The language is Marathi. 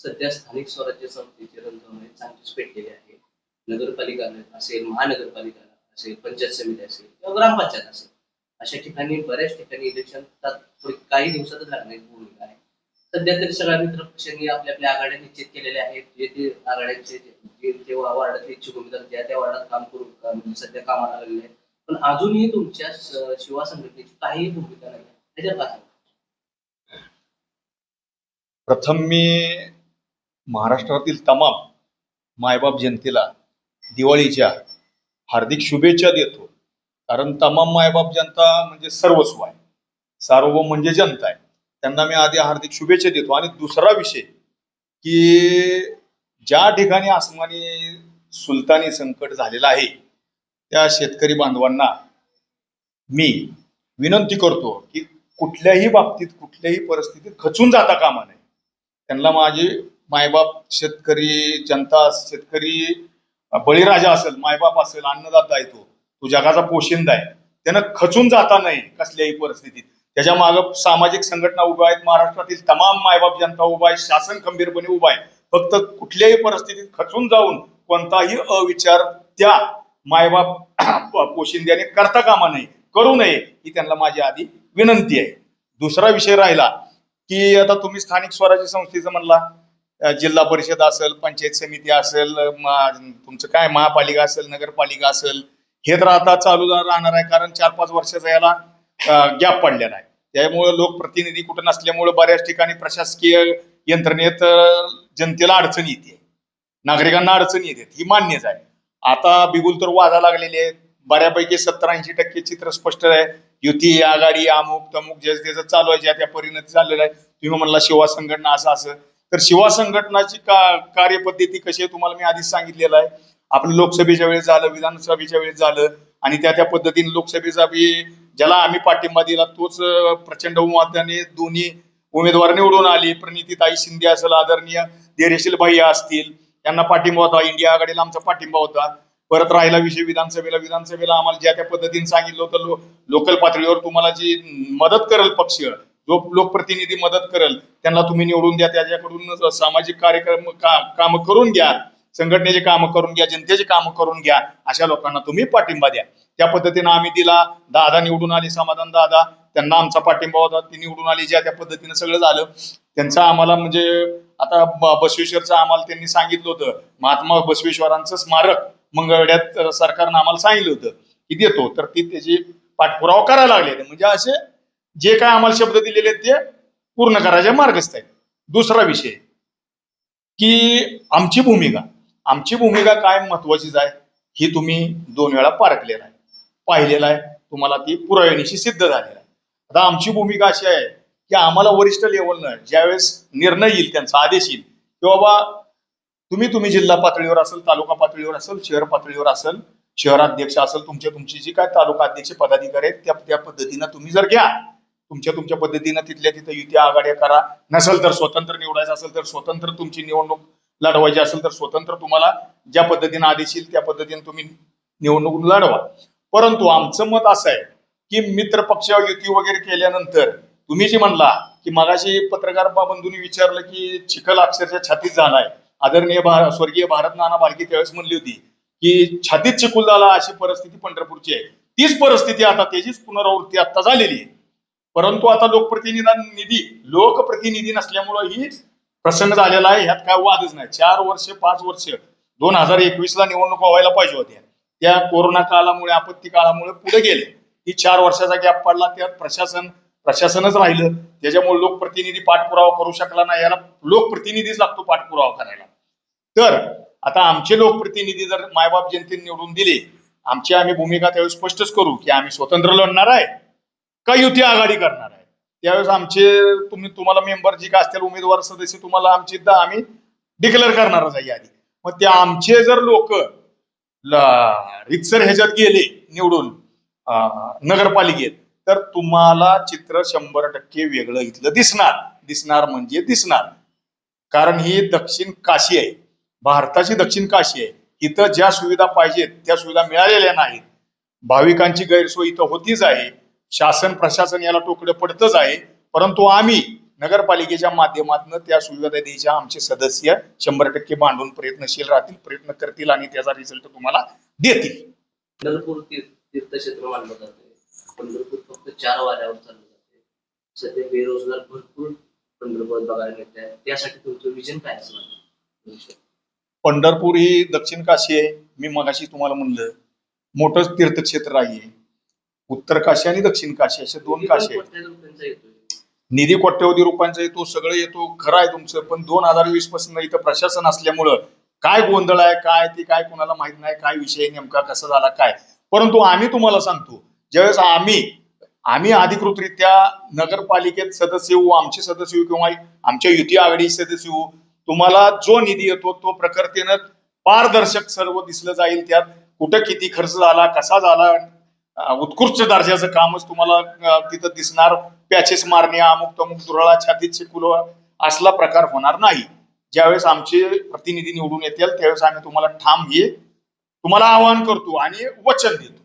सध्या स्थानिक स्वराज्य संस्थेचे रणधुमाळी चांगलीच पेटलेले आहे नगरपालिका असेल महानगरपालिका असेल पंचायत समिती असेल किंवा ग्रामपंचायत असेल अशा ठिकाणी बऱ्याच ठिकाणी इलेक्शन काही दिवसातच लागण्याची भूमिका आहे सध्या तरी सगळ्या मित्र पक्षांनी आपल्या आपल्या आघाड्या निश्चित केलेल्या आहेत. जे ते आघाड्यांचे जे- ते वार्डात इच्छुक उमेदवार ज्या त्या वार्डात काम करू सध्या कामाला लागलेले आहेत. पण अजूनही तुमच्या शिवा संघटनेची काहीही भूमिका नाही त्याच्यात काय प्रथम मी महाराष्ट्रातील तमाम मायबाप जनतेला दिवाळीच्या हार्दिक शुभेच्छा देतो. कारण तमाम मायबाप जनता म्हणजे सर्वस्व आहे. सार्वभौम म्हणजे जनता आहे. त्यांना मी आधी हार्दिक शुभेच्छा देतो. आणि दुसरा विषय की ज्या ठिकाणी आसमानी सुलतानी संकट झालेलं आहे त्या शेतकरी बांधवांना मी विनंती करतो की कुठल्याही बाबतीत कुठल्याही परिस्थितीत खचून जाता कामा नये. त्यांना माझी मायबाप शेतकरी जनता शेतकरी बळीराजा असेल मायबाप असेल अन्नदाता आहे तो. तो जगाचा पोशिंदा आहे. त्यानं खचून जाता नाही कसल्याही परिस्थितीत. त्याच्या मागं सामाजिक संघटना उभ्या आहेत महाराष्ट्रातील तमाम मायबाप जनता उभा आहे शासन खंबीरपणे उभा आहे. फक्त कुठल्याही परिस्थितीत खचून जाऊन कोणताही अविचार त्या मायबाप पोशिंद्याने करता कामा नये करू नये ही त्यांना माझी आधी विनंती आहे. दुसरा विषय राहिला की आता तुम्ही स्थानिक स्वराज्य संस्थेचं म्हणला. जिल्हा परिषद असेल पंचायत समिती असेल तुमचं काय महापालिका असेल नगरपालिका असेल हे तर आता चालू राहणार आहे. कारण चार पाच वर्षाचा याला गॅप पडलेला आहे. त्यामुळे लोकप्रतिनिधी कुठं नसल्यामुळे बऱ्याच ठिकाणी प्रशासकीय यंत्रणेत जनतेला अडचण येते. नागरिकांना अडचण येते. ही मान्यच आहे. आता बिगुल तर वाजा लागलेले आहेत. बऱ्यापैकी सत्तर ऐंशी टक्के चित्र स्पष्ट आहे. युती आघाडी अमुक तमुक जे त्याचं चालू आहे ज्या त्या परिणती झालेला आहे तुम्ही म्हणला शिवा संघटना असं असं तर शिवा संघटनाची का कार्यपद्धती कशी आहे तुम्हाला मी आधीच सांगितलेलं आहे. आपलं लोकसभेच्या वेळेस झालं विधानसभेच्या वेळेस झालं आणि त्या त्या पद्धतीने लोकसभेचा बी ज्याला आम्ही पाठिंबा दिला तोच प्रचंड बहुमताने दोन्ही उमेदवार निवडून आले. प्रणितीताई शिंदे असेल आदरणीय धैर्यशील भाई असतील त्यांना पाठिंबा होता. इंडिया आघाडीला आमचा पाठिंबा होता. परत राहिला विषय विधानसभेला. विधानसभेला आम्हाला ज्या त्या पद्धतीने सांगितलं होतं लो, लोकल पातळीवर तुम्हाला जी मदत करेल पक्ष जो लोकप्रतिनिधी मदत करेल त्यांना तुम्ही निवडून द्या त्याच्याकडून सामाजिक कार्यक्रम का, काम करून घ्या संघटनेचे काम करून घ्या जनतेचे काम करून घ्या अशा लोकांना तुम्ही पाठिंबा द्या. त्या पद्धतीनं आम्ही दिला दादा निवडून आले समाधान दादा त्यांना आमचा पाठिंबा होता ती निवडून आली ज्या त्या पद्धतीनं सगळं झालं. त्यांचा आम्हाला म्हणजे आता बसवेश्वरचं आम्हाला त्यांनी सांगितलं होतं महात्मा बसवेश्वरांचं स्मारक मंगळवेड्यात सरकारनं आम्हाला सांगितलं होतं की देतो. तर ती त्याची पाठपुरावा करायला लागले म्हणजे असे जे काय आम्हाला शब्द दिलेले आहेत ते पूर्ण करायचे मार्गस्थ आहेत. दुसरा विषय की आमची भूमिका आमची भूमिका काय महत्वाचीच आहे ही तुम्ही दोन वेळा पारखलेला आहे. पाहिलेला आहे तुम्हाला ती पुराव्यानिशी सिद्ध झालेला आहे. आता आमची भूमिका अशी आहे की आम्हाला वरिष्ठ लेवलनं ज्यावेळेस निर्णय येईल त्यांचा आदेश येईल की बाबा तुम्ही तुम्ही जिल्हा पातळीवर असेल तालुका पातळीवर असेल शहर पातळीवर असेल शहराध्यक्ष असेल तुमच्या तुमची जी काय तालुका अध्यक्ष पदाधिकारी आहेत त्या त्या पद्धतीनं तुम्ही जर घ्या तुमच्या तुमच्या पद्धतीनं तिथल्या तिथं युती आघाड्या करा. नसेल तर स्वतंत्र निवडायचं असेल तर स्वतंत्र तुमची निवडणूक लढवायची असेल तर स्वतंत्र तुम्हाला ज्या पद्धतीनं आदेश येईल त्या पद्धतीने तुम्ही निवडणूक लढवा. परंतु आमचं मत असं आहे की मित्र पक्ष युती वगैरे केल्यानंतर तुम्ही जे म्हणला की मगाशी पत्रकार बंधूंनी विचारलं की चिखल अक्षरशः छातीत झालाय. आदरणीय भार स्वर्गीय भारत नाना बालकी त्यावेळेस म्हणली होती की छातीत चिखल झाला अशी परिस्थिती पंढरपूरची आहे. तीच परिस्थिती आता त्याचीच पुनरावृत्ती आता झालेली आहे. परंतु आता लोकप्रतिनिधी निधी लोकप्रतिनिधी नसल्यामुळे ही प्रसंग झालेला आहे. ह्यात काय वादच नाही. चार वर्ष पाच वर्ष दोन हजार एकवीस ला निवडणुका व्हायला पाहिजे होत्या. त्या कोरोना काळामुळे आपत्ती काळामुळे पुढे गेले. ही चार वर्षाचा गॅप पडला. त्यात प्रशासन प्रशासनच राहिलं. त्याच्यामुळे लोकप्रतिनिधी पाठपुरावा करू शकला नाही. याला लोकप्रतिनिधीच लागतो पाठपुरावा करायला. तर आता आमचे लोकप्रतिनिधी जर मायबाप जनतेने निवडून दिले आमची आम्ही भूमिका त्यावेळी स्पष्टच करू की आम्ही स्वतंत्र लढणार आहे. का युती आघाडी करणार आहे. त्यावेळेस आमचे तुम्ही तुम्हाला मेंबर जी का असतील उमेदवार सदस्य तुम्हाला आमची आम्ही डिक्लेअर करणारच आहे यादी. मग ते आमचे जर लोक रितसर ह्याच्यात गेले निवडून नगरपालिकेत तर तुम्हाला चित्र शंभर टक्के वेगळं इथलं दिसणार. दिसणार म्हणजे दिसणार. कारण ही दक्षिण काशी आहे. भारताची दक्षिण काशी आहे. इथं ज्या सुविधा पाहिजेत त्या सुविधा मिळालेल्या नाहीत. भाविकांची गैरसोय इथं होतीच आहे. शासन प्रशासन याला टोकडं पडतच आहे. परंतु आम्ही नगरपालिकेच्या माध्यमातून त्या सुविधा द्यायच्या आमचे सदस्य शंभर टक्के बांधून प्रयत्नशील राहतील प्रयत्न करतील आणि त्याचा रिझल्ट तुम्हाला देतील. पंढरपूर तीर्थ तीर्थक्षेत्र मानलं जाते पंढरपूर फक्त चार वाऱ्यावर चाललं जाते सध्या बेरोजगार भरपूर पंढरपूर बघायला मिळत आहे त्यासाठी तुमचं विजन काय असणार पंढरपूर ही दक्षिण काशी आहे. मी मगाशी तुम्हाला म्हणलं मोठं तीर्थक्षेत्र आहे. उत्तर काशी आणि दक्षिण काशी असे दोन काशी आहेत. निधी कोट्यवधी रुपयांचा येतो सगळं येतो खरं आहे तुमचं पण दोन हजार वीसपासून इथं प्रशासन असल्यामुळं काय गोंधळ आहे काय ते काय कोणाला माहीत नाही काय विषय नेमका कसा झाला काय? परंतु आम्ही तुम्हाला सांगतो ज्यावेळेस आम्ही आम्ही अधिकृतरित्या नगरपालिकेत सदस्य होऊ आमचे सदस्य होऊ किंवा आमच्या युती आघाडी सदस्य होऊ तुम्हाला जो निधी येतो तो प्रखरतेनं पारदर्शक सर्व दिसलं जाईल त्यात कुठं किती खर्च झाला कसा झाला उत्कृष्ट दर्जाचं कामच तुम्हाला तिथं दिसणार. पॅचेस मारणे अमुक तमुक दुरळा छातीत शिकुल असला प्रकार होणार नाही. ज्यावेळेस आमचे प्रतिनिधी निवडून येतील त्यावेळेस आम्ही तुम्हाला ठाम हे तुम्हाला आवाहन करतो आणि वचन देतो.